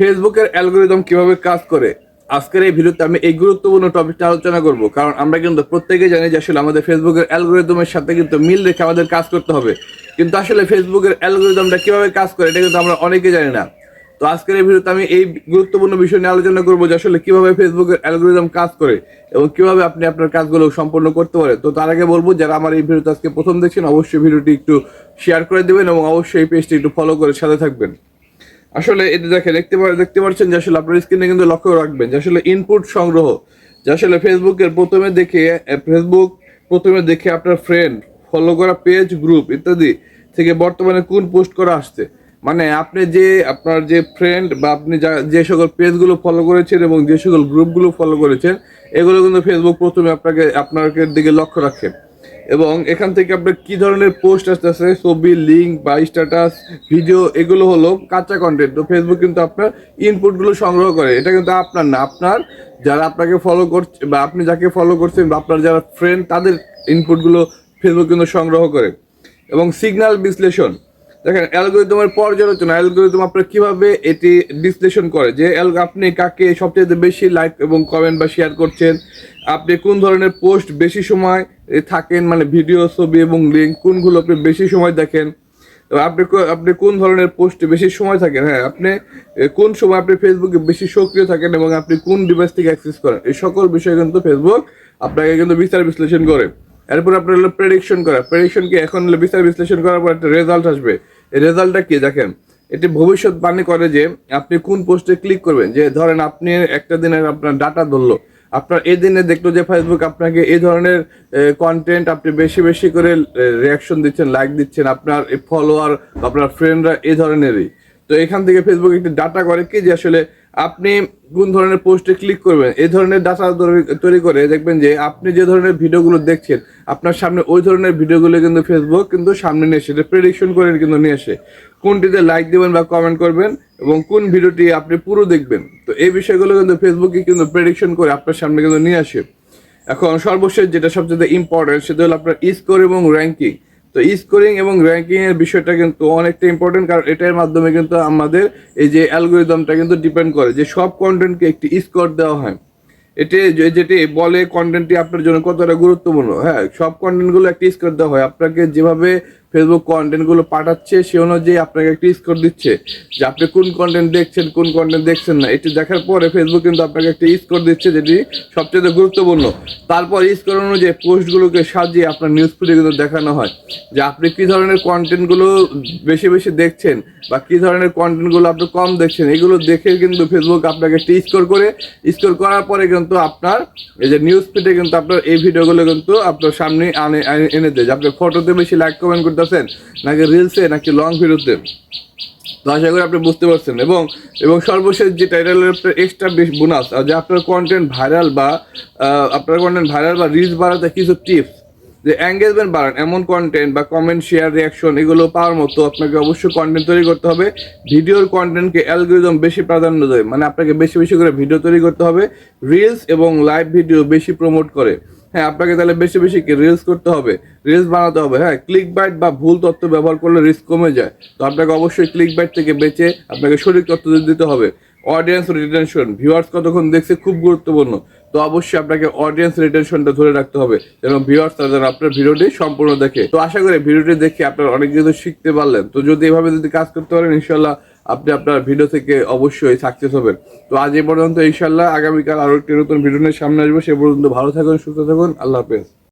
ফেসবুকের অ্যালগোরিদম কীভাবে কাজ করে? আজকের এই ভিডিওতে আমি এই গুরুত্বপূর্ণ টপিকটা আলোচনা করব, কারণ আমরা কিন্তু প্রত্যেকেই জানি যে আসলে আমাদের ফেসবুকের অ্যালগোরিদমের সাথে কিন্তু মিল রেখে আমাদের কাজ করতে হবে। কিন্তু আসলে ফেসবুকের অ্যালগোরিদমটা কীভাবে কাজ করে, এটা কিন্তু আমরা অনেকে জানি না। তো আজকের এই ভিডিওতে আমি এই গুরুত্বপূর্ণ বিষয় নিয়ে আলোচনা করব যে আসলে কীভাবে ফেসবুকের অ্যালগোরিদম কাজ করে এবং কীভাবে আপনি আপনার কাজগুলো সম্পন্ন করতে পারেন তো তার আগে বলব, যারা আমার এই ভিডিওতে আজকে প্রথম দেখছেন, অবশ্যই ভিডিওটি একটু শেয়ার করে দেবেন এবং অবশ্যই এই পেজটি একটু ফলো করে সাথে থাকবেন। আসলে এটা দেখে দেখতে দেখতে পাচ্ছেন যে আসলে আপনার স্ক্রিনে কিন্তু লক্ষ্য রাখবেন যে আসলে ইনপুট সংগ্রহ, যে আসলে ফেসবুকের প্রথমে দেখে ফেসবুক প্রথমে দেখে আপনার ফ্রেন্ড ফলো করা পেজ গ্রুপ ইত্যাদি থেকে বর্তমানে কোন পোস্ট করা আসছে? মানে আপনি যে আপনার যে ফ্রেন্ড বা আপনি যা- সকল পেজগুলো ফলো করেছেন এবং যে সকল গ্রুপগুলো ফলো করেছেন, এগুলো কিন্তু ফেসবুক প্রথমে আপনাকে আপনার দিকে লক্ষ্য রাখে। এবং এখান থেকে আপনার কি ধরনের পোস্ট আসতেছে? ছবি লিঙ্ক বা স্ট্যাটাস ভিডিও এগুলো হলো কাঁচা কন্টেন্ট তো ফেসবুক কিন্তু আপনার ইনপুটগুলো সংগ্রহ করে। এটা কিন্তু আপনার না। আপনার যারা আপনাকে ফলো করছে বা আপনি যাকে ফলো করছেন বা আপনার যারা ফ্রেন্ড তাদের ইনপুটগুলো ফেসবুক কিন্তু সংগ্রহ করে। এবং সিগন্যাল বিশ্লেষণ। দেখেন অ্যালগোরিদমের পর্যালোচনা। অ্যালগোরিদম আপনার কীভাবে এটি বিশ্লেষণ করে? যে আপনি কাকে সবচেয়ে বেশি লাইক এবং কমেন্ট বা শেয়ার করছেন? আপনি কোন ধরনের পোস্ট বেশি সময় থাকেন মানে ভিডিও ছবি এবং লিঙ্ক কোনগুলো আপনি বেশি সময় দেখেন? আপনি আপনি কোন ধরনের পোস্টে বেশি সময় থাকেন? হ্যাঁ আপনি কোন সময় আপনি ফেসবুকে বেশি সক্রিয় থাকেন এবং আপনি কোন ডিভাইস থেকে অ্যাক্সেস করেন? এই সকল বিষয়ে কিন্তু ফেসবুক আপনাকে কিন্তু বিচার বিশ্লেষণ করে। এরপর আপনার হলো প্রেডিকশন করা। প্রেডিকশন কি? এখন হলো বিচার বিশ্লেষণ করার পর একটা রেজাল্ট আসবে। এই রেজাল্টটা কি? দেখেন, এটি ভবিষ্যৎবাণী করে যে আপনি কোন পোস্টে ক্লিক করবেন? যে ধরেন আপনি একটা দিনের আপনার ডাটা ধরলো। আপনার এই দিনে দেখল যে ফেসবুক আপনাকে এই ধরনের কন্টেন্ট আপনি বেশি বেশি করে রিয়াকশন দিচ্ছেন লাইক দিচ্ছেন, আপনার ফলোয়ার আপনার ফ্রেন্ডরা এই ধরনেরই। তো এখান থেকে ফেসবুক একটি ডাটা করে কি যে আসলে আপনি কোন ধরনের পোস্টে ক্লিক করবেন, এই ধরনের ডাটা তৈরি করে দেখবেন যে আপনি যে ধরনের ভিডিওগুলো দেখছেন, আপনার সামনে ওই ধরনের ভিডিওগুলো কিন্তু ফেসবুক কিন্তু সামনে নিয়ে এসে প্রেডিকশন করে কিন্তু নিয়ে আসে কোনটিতে লাইক দিবেন বা কমেন্ট করবেন এবং কোন ভিডিওটি আপনি পুরো দেখবেন। তো এই বিষয়গুলো কিন্তু ফেসবুকে কিন্তু প্রেডিকশন করে আপনার সামনে কিন্তু নিয়ে আসে। এখন সর্বশেষ যেটা সবচেয়ে ইম্পর্টেন্ট সেটা হলো আপনার স্কোর এবং র্যাঙ্কিং তো স্কোরিং এবং র্যাঙ্কিং এর বিষয়টা কিন্তু অনেকটা ইম্পর্টেন্ট কারণ এটার মাধ্যমে কিন্তু আমাদের এই যে অ্যালগোরিদমটা কিন্তু ডিপেন্ড করে যে সব কন্টেন্টকে একটি স্কোর দেওয়া হয়। এটি যেটি বলে কন্টেন্টটি আপনার জন্য কতটা গুরুত্বপূর্ণ। হ্যাঁ সব কন্টেন্টগুলো একটি স্কোর দেওয়া হয়। আপনাকে যেভাবে ফেসবুক কন্টেন্টগুলো পাঠাচ্ছে, সে অনুযায়ী আপনাকে একটি স্কোর দিচ্ছে। যে আপনি কোন কন্টেন্ট দেখছেন, কোন কন্টেন্ট দেখছেন না, এটি দেখার পরে ফেসবুক কিন্তু আপনাকে একটা স্কোর দিচ্ছে যেটি সবচেয়ে গুরুত্বপূর্ণ। তারপর স্কোর অনুযায়ী পোস্টগুলোকে সাজিয়ে আপনার নিউজ ফিডে কিন্তু দেখানো হয়। যে আপনি কী ধরনের কন্টেন্টগুলো বেশি বেশি দেখছেন বা কী ধরনের কন্টেন্টগুলো আপনি কম দেখছেন, এগুলো দেখে কিন্তু ফেসবুক আপনাকে একটি স্কোর করে। স্কোর করার পরে কিন্তু আপনার এই যে নিউজ ফিডে কিন্তু আপনার এই ভিডিওগুলো কিন্তু আপনার সামনে আনে এনে দেয়। যে আপনি ফটোতে বেশি লাইক কমেন্ট করতেছেন নাকি রিলসে নাকি লং ভিডিওতে তো? আশা করি আপনি বুঝতে পারছেন। এবং এবং সর্বশেষ যেটা এটা হলো আপনার এক্সট্রা বোনাস যে আপনার কন্টেন্ট ভাইরাল বা আপনার কন্টেন্ট ভাইরাল বা রিলস বাড়াতে কিছু টিপস যে এঙ্গেজমেন্ট বাড়ান, এমন কন্টেন্ট বা কমেন্ট শেয়ার রিয়াকশন এগুলো পাওয়ার মতো আপনাকে অবশ্যই কন্টেন্ট তৈরি করতে হবে। ভিডিওর কন্টেন্টকে অ্যালগোরিদম বেশি প্রাধান্য দেয় মানে আপনাকে বেশি বেশি করে ভিডিও তৈরি করতে হবে। রিলস এবং লাইভ ভিডিও বেশি প্রমোট করে। হ্যাঁ আপনাকে তাহলে বেশি বেশি রিলস করতে হবে রিলস বানাতে হবে হ্যাঁ ক্লিক বাইট বা ভুল তথ্য ব্যবহার করলে রিস্ক কমে যায়। তো আপনাকে অবশ্যই ক্লিক বাইট থেকে বেঁচে আপনাকে সঠিক তথ্য দিতে হবে। অডিয়েন্স রিটেনশন ভিউয়ার্স কতক্ষণ দেখছে খুব গুরুত্বপূর্ণ। তো অবশ্যই আপনাকে অডিয়েন্স রিটেনশনটা ধরে রাখতে হবে, যেন ভিউয়ার্স তারা যেন আপনার ভিডিওটি সম্পূর্ণ দেখে। তো আশা করি ভিডিওটি দেখে আপনার অনেক কিছু শিখতে পারলেন। তো যদি এভাবে যদি কাজ করতে পারেন ইনশাল্লাহ আপনি আপনার ভিডিও থেকে অবশ্যই সাকসেস হবেন। তো আজ এই পর্যন্ত ইনশাল্লাহ আগামীকাল আরও একটি নতুন ভিডিও নিয়ে সামনে আসব। সে পর্যন্ত ভালো থাকুন, সুস্থ থাকুন, আল্লাহ হাফেজ।